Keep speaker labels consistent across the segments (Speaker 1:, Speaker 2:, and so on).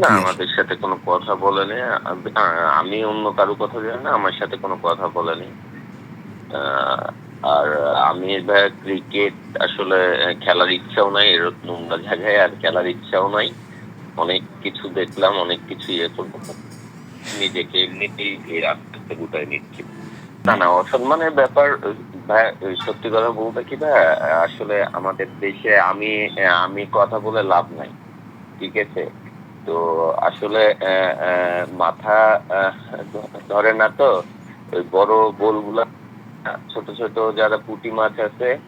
Speaker 1: না আমাদের সাথে কোনো কথা বলেনি। আমি অন্য কারও কথা জানি না আমার সাথে কোনো কথা বলেনি। আর আমি ভাই ক্রিকেট আসলে খেলার ইচ্ছাও নাই নোংরা জায়গায় আর খেলার ইচ্ছাও নাই। অনেক কিছু দেখলাম অনেক কিছু ইয়ে করব নিজেকে এমনিতেই এই রাস্তাতে গুটাই নিচ্ছি। না না অসম্মানের ব্যাপার ভাই সত্যি কথা বলতে কি ভাই আসলে আমাদের দেশে আমি আমি কথা বলে লাভ নাই। ঠিক আছে? তো আসলে মাথা ধরে না তো, ওই বড় বোলগুলা ছোট ছোট যারা পুঁটি মাছ আছে,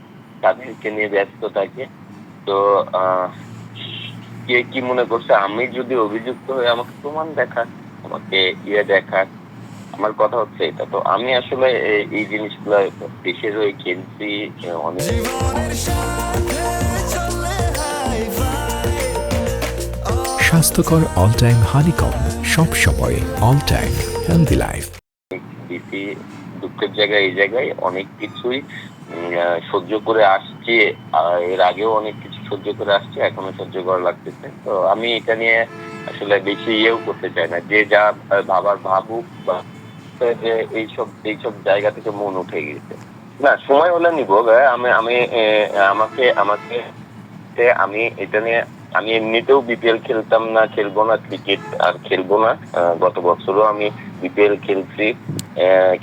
Speaker 1: তাদেরকে নিয়ে ব্যস্ত থাকে। তো কে কি মনে করছে? আমি যদি অভিযুক্ত হয়ে আমাকে প্রমাণ দেখাক, আমাকে ইয়ে দেখাক, আমার কথা হচ্ছে এটা। তো আমি আসলে এই- এই জিনিসগুলো দেশের ওই খেলছি অনেক
Speaker 2: স্বাস্থ্যকর অল টাইম হানিকম সব সময় অল টাইম হেলদি লাইফ
Speaker 1: দুঃখের জায়গায়, এই জায়গায় অনেক কিছুই সহ্য করে আসছি। এর আগেও অনেক কিছু সহ্য করে আসছি, এখনও সহ্য করা লাগতেছে। তো আমি এটা নিয়ে আসলে বেশি ইয়েও করতে চাই না। যে যা ভাবার ভাবুক বা যে এইসব এইসব জায়গা থেকে মন উঠে গেছে না, সময় হলে নিব। আমি আমি আমাকে আমাকে আমি এটা নিয়ে আমি এমনিতেও বিপিএল খেলতাম না, খেলব না ক্রিকেট আর খেলব না। গত বছরও আমি বিপিএল খেলছি।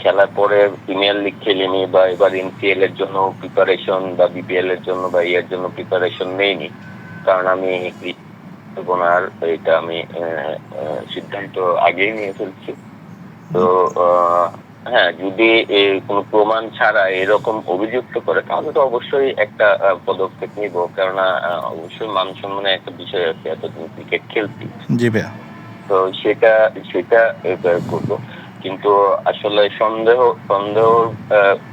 Speaker 1: খেলার পরে প্রিমিয়ার লিগ খেলিনি বা এবার এনসিএল এর জন্য প্রিপারেশন বা বিপিএল এর জন্য বা ইয়ের জন্য প্রিপারেশন নেইনি। কারণ আমি আর এটা আমি সিদ্ধান্ত আগেই নিয়ে ফেলছি। তো হ্যাঁ যদি এ কোনো প্রমাণ ছাড়া এরকম অভিযুক্ত করে তাহলে তো অবশ্যই একটা পদক্ষেপ নিব। কেননা অবশ্যই মান সম্মানের একটা বিষয় আছে এতদিন ক্রিকেট খেলছি।
Speaker 3: জি ভাইয়া।
Speaker 1: তো সেটা সেটা করব। কিন্তু আসলে সন্দেহ সন্দেহ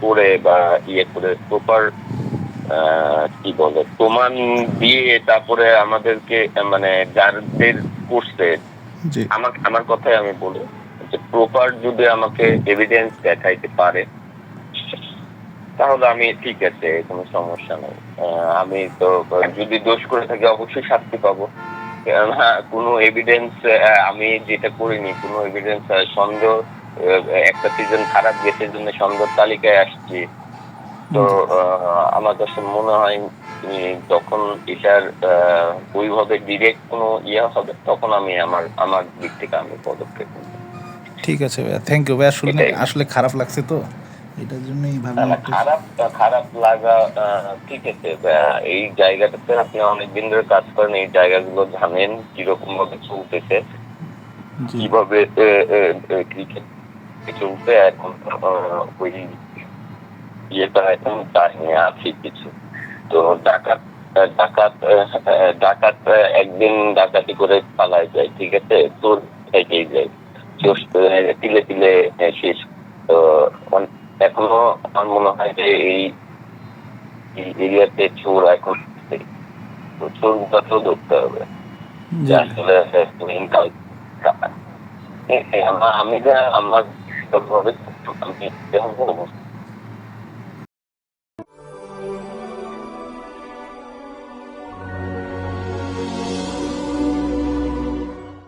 Speaker 1: করে বা ইয়ে করে প্রপার কি বলে প্রমাণ দিয়ে তারপরে আমাদেরকে মানে যাদের করছে। আমার আমার কথাই আমি বলি। যে প্রপার যদি আমাকে এভিডেন্স দেখাইতে পারে, তাহলে আমি ঠিক আছে, কোনো সমস্যা নেই। আমি তো, যদি দোষ করে থাকি, অবশ্যই শাস্তি পাবো। কোনো এভিডেন্স আমি যেটা করিনি, কোনো এভিডেন্স সন্দেহ একটা সিজন খারাপ গেছে জন্য সন্দেহ তালিকায় আসছি। তো আমার কাছে মনে হয় যখন এটার ওইভাবে ডিরেক্ট কোনো ইয়ে হবে, তখন আমি আমার আমার দিক থেকে আমি পদক্ষেপ নেব।
Speaker 3: ঠিক আছে ভাইয়া থ্যাংক ইউ ভাইয়া শুনে আসলে খারাপ লাগছে তো? এটার জন্যই ভাবলাম
Speaker 1: খারাপ খারাপ লাগা ঠিক আছে এই জায়গাটাতে আপনি অনেকদিন ধরে কাজ করেন এই জায়গাগুলো জানেন কীরকম ভাবে চলতেছে কীভাবে ক্রিকেট চলছে এখন ওই ইয়েটা এখন টাইমে আছি কিছু। তো ডাকাত ডাকাত আহ, ডাকাত একদিন ডাকাতি করে পালায় যায় ঠিক আছে? তোর থেকেই যায়। তিলে তিলে শেষ তো এখনও আমার মনে হয় যে এই এরিয়াতে চোর এখন। তো চোর গুলোকেও ধরতে হবে। আসলে ইনকাম আমি যা আমার আমি যেরকম অবস্থা